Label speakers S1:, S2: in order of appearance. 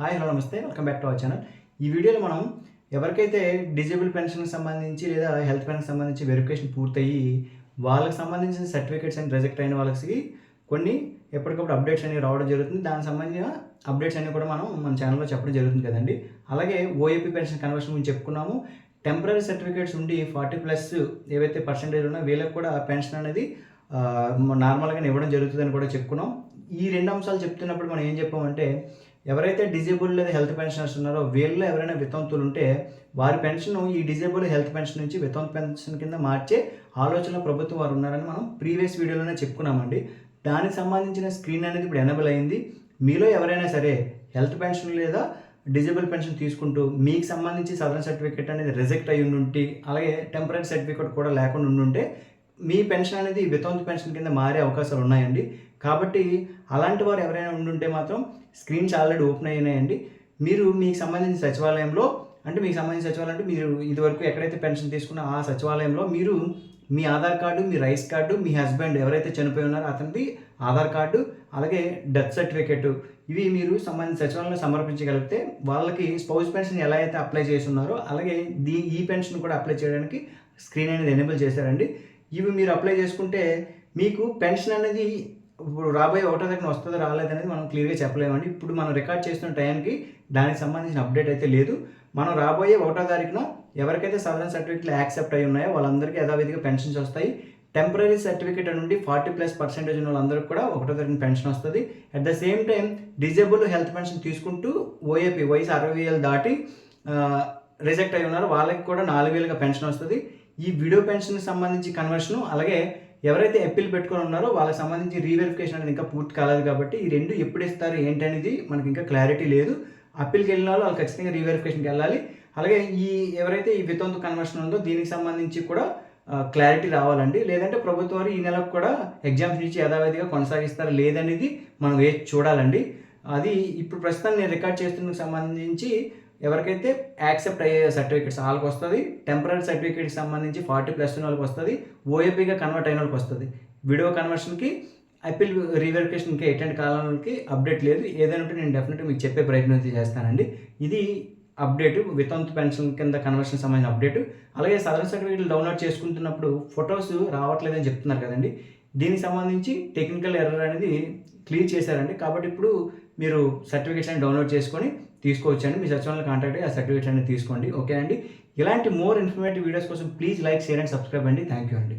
S1: Hi hello నమస్తే welcome back to our channel. ఈ వీడియోలో మనం ఎవరికైతే డిజేబుల్ పెన్షన్కి సంబంధించి లేదా హెల్త్ పెన్షన్కి సంబంధించి వెరిఫికేషన్ పూర్తయ్యి వాళ్ళకి సంబంధించిన సర్టిఫికేట్స్ అండ్ రిజెక్ట్ అయిన వాళ్ళకి కొన్ని ఎప్పటికప్పుడు అప్డేట్స్ అనేవి రావడం జరుగుతుంది. దానికి సంబంధించిన అప్డేట్స్ అన్నీ కూడా మనం మన ఛానల్లో చెప్పడం జరుగుతుంది కదండి. అలాగే ఓఏపీ పెన్షన్ కన్వర్షన్ గురించి చెప్పుకున్నాము. టెంపరీ సర్టిఫికేట్స్ ఉండి ఫార్టీ ప్లస్ ఏవైతే పర్సంటేజ్ ఉన్నా వీళ్ళకి కూడా పెన్షన్ అనేది నార్మల్గానే ఇవ్వడం జరుగుతుందని కూడా చెప్పుకున్నాం. ఈ రెండు అంశాలు చెప్తున్నప్పుడు మనం ఏం చెప్పామంటే ఎవరైతే డిజేబుల్ లేదా హెల్త్ పెన్షనర్స్ ఉన్నారో వీళ్ళలో ఎవరైనా వితంతులు ఉంటే వారి పెన్షన్ ఈ డిజేబుల్ హెల్త్ పెన్షన్ నుంచి వితంతు పెన్షన్ కింద మార్చే ఆలోచన ప్రభుత్వం వారు ఉన్నారని మనం ప్రీవియస్ వీడియోలోనే చెప్పుకున్నామండి. దానికి సంబంధించిన స్క్రీన్ అనేది ఇప్పుడు ఎనబుల్ అయింది. మీలో ఎవరైనా సరే హెల్త్ పెన్షన్ లేదా డిజేబుల్ పెన్షన్ తీసుకుంటూ మీకు సంబంధించి సదరన్ సర్టిఫికేట్ అనేది రిజెక్ట్ అయ్యి ఉండి అలాగే టెంపరీ సర్టిఫికేట్ కూడా లేకుండా ఉండుంటే మీ పెన్షన్ అనేది వితౌట్ పెన్షన్ కింద మారే అవకాశాలు ఉన్నాయండి. కాబట్టి అలాంటి వారు ఎవరైనా ఉండుంటే మాత్రం స్క్రీన్స్ ఆల్రెడీ ఓపెన్ అయినాయండి. మీరు మీకు సంబంధించిన సచివాలయంలో అంటే మీకు సంబంధించిన సచివాలయం అంటే మీరు ఇదివరకు ఎక్కడైతే పెన్షన్ తీసుకున్నా ఆ సచివాలయంలో మీరు మీ ఆధార్ కార్డు మీ రైస్ కార్డు మీ హస్బెండ్ ఎవరైతే చనిపోయి ఉన్నారో అతనిది ఆధార్ కార్డు అలాగే డెత్ సర్టిఫికేట్ ఇవి మీరు సంబంధించిన సచివాలయంలో సమర్పించగలిగితే వాళ్ళకి స్పౌస్ పెన్షన్ ఎలా అయితే అప్లై చేసి ఉన్నారో అలాగే దీ ఈ పెన్షన్ కూడా అప్లై చేయడానికి స్క్రీన్ అనేది ఎనేబుల్ చేశారండి. ఇవి మీరు అప్లై చేసుకుంటే మీకు పెన్షన్ అనేది ఇప్పుడు రాబోయే ఒకటో దగ్గర వస్తుందో రాలేదనేది మనం క్లియర్గా చెప్పలేమండి. ఇప్పుడు మనం రికార్డ్ చేస్తున్న టైంకి దానికి సంబంధించిన అప్డేట్ అయితే లేదు. మనం రాబోయే ఒకటో తారీఖున ఎవరికైతే సదరన్ సర్టిఫికేట్లు యాక్సెప్ట్ అయి ఉన్నాయో వాళ్ళందరికీ యథావిధిగా పెన్షన్స్ వస్తాయి. టెంపరీ సర్టిఫికేట్ నుండి ఫార్టీ ప్లస్ పర్సెంటేజ్ ఉన్న వాళ్ళందరికీ కూడా ఒకటో తారీఖున పెన్షన్ వస్తుంది. At the same time disable health pension తీసుకుంటూ ఓఏపీ వయసు అరవై వేలు దాటి రిజెక్ట్ అయి ఉన్నారు. వాళ్ళకి కూడా నాలుగు వేలుగా పెన్షన్ వస్తుంది. ఈ వీడియో పెన్షన్కి సంబంధించి కన్వర్షన్ అలాగే ఎవరైతే అప్పీల్ పెట్టుకొని ఉన్నారో వాళ్ళకి సంబంధించి రీవెరిఫికేషన్ అనేది ఇంకా పూర్తి కాలేదు కాబట్టి ఈ రెండు ఎప్పుడు ఇస్తారు ఏంటనేది మనకి ఇంకా క్లారిటీ లేదు. అప్పీల్కి వెళ్ళిన వాళ్ళు వాళ్ళు ఖచ్చితంగా రీవెరిఫికేషన్కి వెళ్ళాలి. అలాగే ఈ ఎవరైతే ఈ వితంతు కన్వర్షన్ ఉందో దీనికి సంబంధించి కూడా క్లారిటీ రావాలండి. లేదంటే ప్రభుత్వం వారు ఈ నెలకు కూడా ఎగ్జామ్స్ నుంచి యథావిధిగా కొనసాగిస్తారా లేదనేది మనం వేచి చూడాలండి. అది ఇప్పుడు ప్రస్తుతం నేను రికార్డ్ చేస్తున్న సంబంధించి ఎవరికైతే యాక్సెప్ట్ అయ్యే సర్టిఫికేట్స్ వాళ్ళకి వస్తుంది టెంపరీ సర్టిఫికేట్కి సంబంధించి ఫార్టీ ప్లస్ ఉన్న వాళ్ళకి వస్తుంది ఓఏపీగా కన్వర్ట్ అయిన వాళ్ళకి వస్తుంది. వీడియో కన్వర్షన్కి అప్పీల్ రీవెరిఫికేషన్కి ఎటువంటి కాలానికి అప్డేట్ లేదు. ఏదైనా ఉంటే నేను డెఫినెట్గా మీకు చెప్పే ప్రయత్నం అయితే చేస్తానండి. ఇది అప్డేట్ వితంత్ పెన్షన్ కింద కన్వర్షన్ సంబంధించిన అప్డేట్ అలాగే సదరన్ సర్టిఫికేట్లు డౌన్లోడ్ చేసుకుంటున్నప్పుడు ఫొటోస్ రావట్లేదని చెప్తున్నారు కదండి. దీనికి సంబంధించి టెక్నికల్ ఎర్రర్ అనేది క్లియర్ చేశారండి. కాబట్టి ఇప్పుడు మీరు సర్టిఫికేట్స్ అని డౌన్లోడ్ చేసుకొని తీసుకోవచ్చండి. మీ సచివాలయం కాంటాక్ట్ అయ్యి ఆ సర్టిఫికేట్ అనేది తీసుకోండి. ఓకే అండి? ఇలాంటి మోర్ ఇన్ఫర్మేటివ్ వీడియోస్ కోసం please like share and subscribe అండి. థ్యాంక్ యూ అండి.